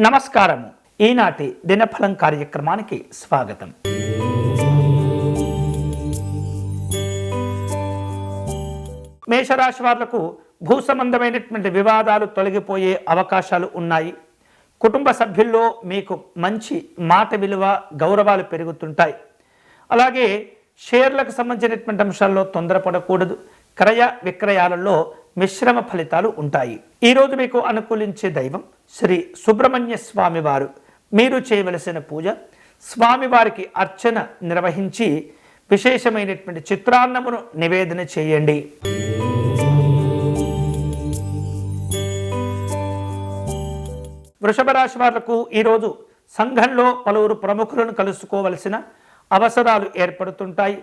నమస్కారము. ఈనాటి దినఫలం కార్యక్రమానికి స్వాగతం. మేషరాశి వాళ్ళకు భూ సంబంధమైనటువంటి వివాదాలు తొలగిపోయే అవకాశాలు ఉన్నాయి. కుటుంబ సభ్యుల్లో మీకు మంచి మాట విలువ గౌరవాలు పెరుగుతుంటాయి. అలాగే షేర్లకు సంబంధించినటువంటి అంశాల్లో తొందరపడకూడదు. క్రయ విక్రయాలలో మిశ్రమ ఫలితాలు ఉంటాయి. ఈరోజు మీకు అనుకూలించే దైవం శ్రీ సుబ్రహ్మణ్య స్వామి వారు. మీరు చేయవలసిన పూజ స్వామివారికి అర్చన నిర్వహించి విశేషమైనటువంటి చిత్రాన్నమును నివేదన చేయండి. వృషభ రాశి వాళ్ళకు ఈరోజు సంఘంలో పలువురు ప్రముఖులను కలుసుకోవలసిన అవసరాలు ఏర్పడుతుంటాయి.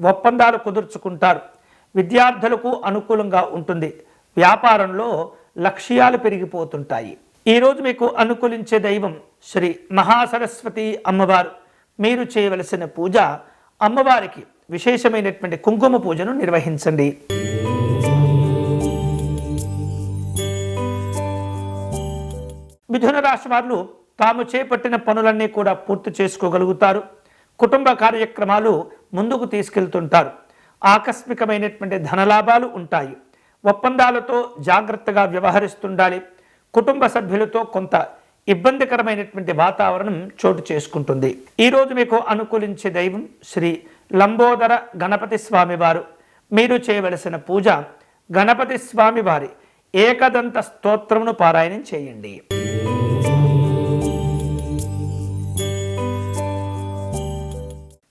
ఒప్పందాలు కుదుర్చుకుంటారు. విద్యార్థులకు అనుకూలంగా ఉంటుంది. వ్యాపారంలో లక్ష్యాలు పెరిగిపోతుంటాయి. ఈరోజు మీకు అనుకూలించే దైవం శ్రీ మహాసరస్వతి అమ్మవారు. మీరు చేయవలసిన పూజ అమ్మవారికి విశేషమైనటువంటి కుంకుమ పూజను నిర్వహించండి. మిథున రాశి వారు తాము చేపట్టిన పనులన్నీ కూడా పూర్తి చేసుకోగలుగుతారు. కుటుంబ కార్యక్రమాలు ముందుకు తీసుకెళ్తుంటారు. ఆకస్మికమైనటువంటి ధనలాభాలు ఉంటాయి. ఒప్పందాలతో జాగ్రత్తగా వ్యవహరిస్తుండాలి. కుటుంబ సభ్యులతో కొంత ఇబ్బందికరమైనటువంటి వాతావరణం చోటు చేసుకుంటుంది. ఈరోజు మీకు అనుకూలించే దైవం శ్రీ లంబోదర గణపతి స్వామివారు మీరు చేయవలసిన పూజ గణపతి స్వామివారి ఏకదంత స్తోత్రమును పారాయణం చేయండి.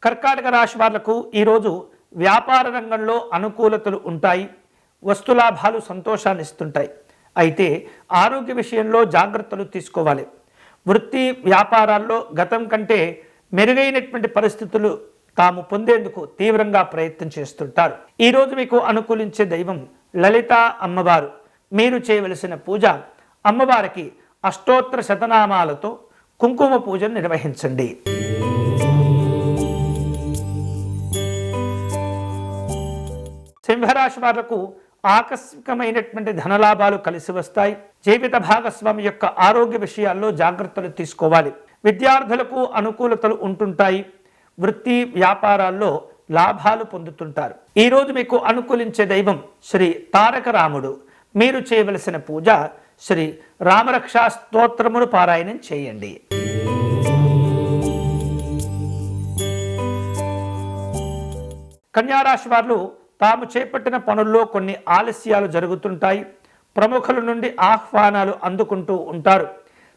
కర్కాటక రాశి వాళ్ళకు ఈరోజు వ్యాపార రంగంలో అనుకూలతలు ఉంటాయి వస్తులాభాలు సంతోషాన్ని ఇస్తుంటాయి. అయితే ఆరోగ్య విషయంలో జాగ్రత్తలు తీసుకోవాలి. వృత్తి వ్యాపారాల్లో గతం కంటే మెరుగైనటువంటి పరిస్థితులు తాము పొందేందుకు తీవ్రంగా ప్రయత్నం చేస్తుంటారు. ఈరోజు మీకు అనుకూలించే దైవం లలిత అమ్మవారు. మీరు చేయవలసిన పూజ అమ్మవారికి అష్టోత్తర శతనామాలతో కుంకుమ పూజను నిర్వహించండి. సింహరాశి వాళ్ళకు ఆకస్మికమైనటువంటి ధనలాభాలు కలిసి వస్తాయి. జీవిత భాగస్వామి యొక్క ఆరోగ్య విషయాల్లో జాగ్రత్తలు తీసుకోవాలి. విద్యార్థులకు అనుకూలతలు ఉంటుంటాయి. వృత్తి వ్యాపారాల్లో లాభాలు పొందుతుంటారు. ఈరోజు మీకు అనుకూలించే దైవం శ్రీ తారక రాముడు. మీరు చేయవలసిన పూజ శ్రీ రామరక్షా స్తోత్రమును పారాయణం చేయండి. కన్యారాశి వారు తాము చేపట్టిన పనుల్లో కొన్ని ఆలస్యాలు జరుగుతుంటాయి. ప్రముఖుల నుండి ఆహ్వానాలు అందుకుంటూ ఉంటారు.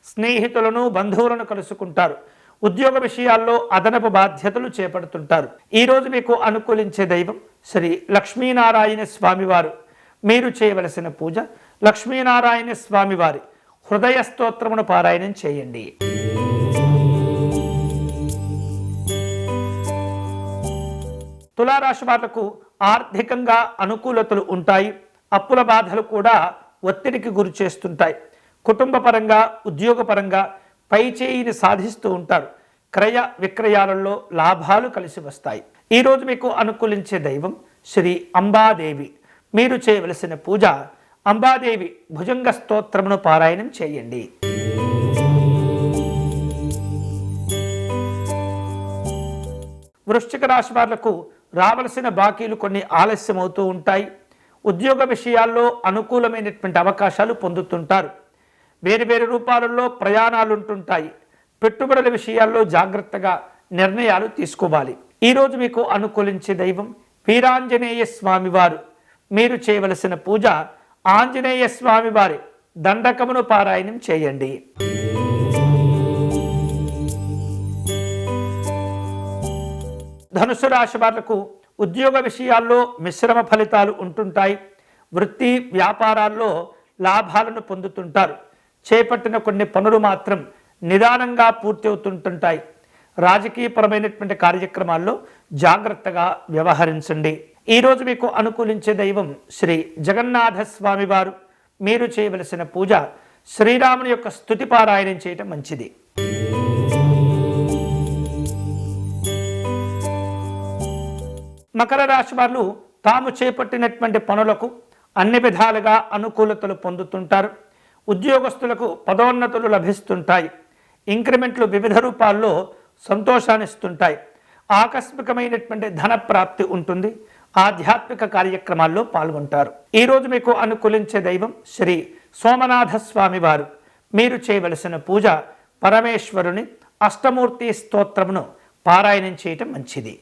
స్నేహితులను బంధువులను కలుసుకుంటారు. ఉద్యోగ విషయాల్లో అదనపు బాధ్యతలు చేపడుతుంటారు. ఈరోజు మీకు అనుకూలించే దైవం శ్రీ లక్ష్మీనారాయణ స్వామివారు. మీరు చేయవలసిన పూజ లక్ష్మీనారాయణ స్వామివారి హృదయ స్తోత్రమును పారాయణం చేయండి. తులారాశి వాళ్ళకు ఆర్థికంగా అనుకూలతలు ఉంటాయి అప్పుల బాధలు కూడా ఒత్తిడికి గురి చేస్తుంటాయి. కుటుంబ పరంగా ఉద్యోగపరంగా పై చేయిని సాధిస్తూ ఉంటారు. క్రయ విక్రయాలలో లాభాలు కలిసి వస్తాయి. ఈరోజు మీకు అనుకూలించే దైవం శ్రీ అంబాదేవి. మీరు చేయవలసిన పూజ అంబాదేవి భుజంగ స్తోత్రమును పారాయణం చేయండి. వృశ్చిక రాశి వాళ్ళకు రావలసిన బాకీలు కొన్ని ఆలస్యం అవుతూ ఉంటాయి. ఉద్యోగ విషయాల్లో అనుకూలమైనటువంటి అవకాశాలు పొందుతుంటారు. వేరు వేరు రూపాలలో ప్రయాణాలు ఉంటుంటాయి పెట్టుబడుల విషయాల్లో జాగ్రత్తగా నిర్ణయాలు తీసుకోవాలి. ఈరోజు మీకు అనుకూలించే దైవం వీరాంజనేయ స్వామివారు. మీరు చేయవలసిన పూజ ఆంజనేయ స్వామివారి దండకమును పారాయణం చేయండి. ధనుసు రాశి వాళ్ళకు ఉద్యోగ విషయాల్లో మిశ్రమ ఫలితాలు ఉంటుంటాయి. వృత్తి వ్యాపారాల్లో లాభాలను పొందుతుంటారు. చేపట్టిన కొన్ని పనులు మాత్రం నిదానంగా పూర్తి అవుతుంటుంటాయి రాజకీయపరమైనటువంటి కార్యక్రమాల్లో జాగ్రత్తగా వ్యవహరించండి. ఈరోజు మీకు అనుకూలించే దైవం శ్రీ జగన్నాథ వారు. మీరు చేయవలసిన పూజ శ్రీరాముని యొక్క స్థుతి పారాయణం చేయటం మంచిది. మకర రాశి వారు తాము చేపట్టినటువంటి పనులకు అన్ని విధాలుగా అనుకూలతలు పొందుతుంటారు. ఉద్యోగస్తులకు పదోన్నతులు లభిస్తుంటాయి. ఇంక్రిమెంట్లు వివిధ రూపాల్లో సంతోషాన్నిస్తుంటాయి ఆకస్మికమైనటువంటి ధన ప్రాప్తి ఉంటుంది. ఆధ్యాత్మిక కార్యక్రమాల్లో పాల్గొంటారు. ఈరోజు మీకు అనుకూలించే దైవం శ్రీ సోమనాథ స్వామి వారు. మీరు చేయవలసిన పూజ పరమేశ్వరుని అష్టమూర్తి స్తోత్రమును పారాయణం చేయటం మంచిది.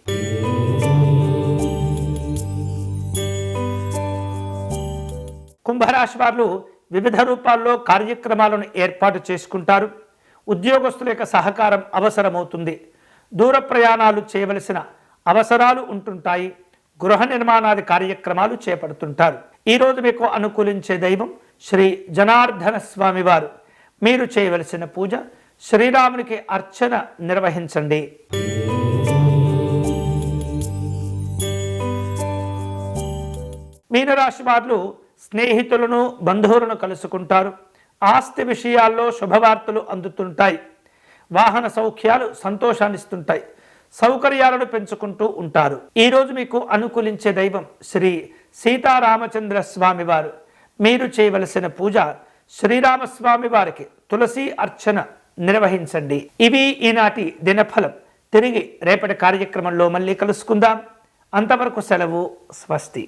కుంభరాశి వారు వివిధ రూపాల్లో కార్యక్రమాలను ఏర్పాటు చేసుకుంటారు. ఉద్యోగస్తుల యొక్క సహకారం అవసరమవుతుంది. దూర ప్రయాణాలు చేయవలసిన అవసరాలు ఉంటుంటాయి. గృహ నిర్మాణాది కార్యక్రమాలు చేపడుతుంటారు. ఈరోజు మీకు అనుకూలించే దైవం శ్రీ జనార్దన స్వామివారు మీరు చేయవలసిన పూజ శ్రీరామునికి అర్చన నిర్వహించండి. మీనరాశి వారు స్నేహితులను బంధువులను కలుసుకుంటారు. ఆస్తి విషయాల్లో శుభవార్తలు అందుతుంటాయి. వాహన సౌఖ్యాలు సంతోషాన్నిస్తుంటాయి. సౌకర్యాలను పెంచుకుంటూ ఉంటారు. ఈరోజు మీకు అనుకూలించే దైవం శ్రీ సీతారామచంద్ర స్వామివారు. మీరు చేయవలసిన పూజ శ్రీరామస్వామి వారికి తులసి అర్చన నిర్వహించండి. ఇవి ఈనాటి దినఫలం. తిరిగి రేపటి కార్యక్రమంలో మళ్ళీ కలుసుకుందాం. అంతవరకు సెలవు స్వస్తి.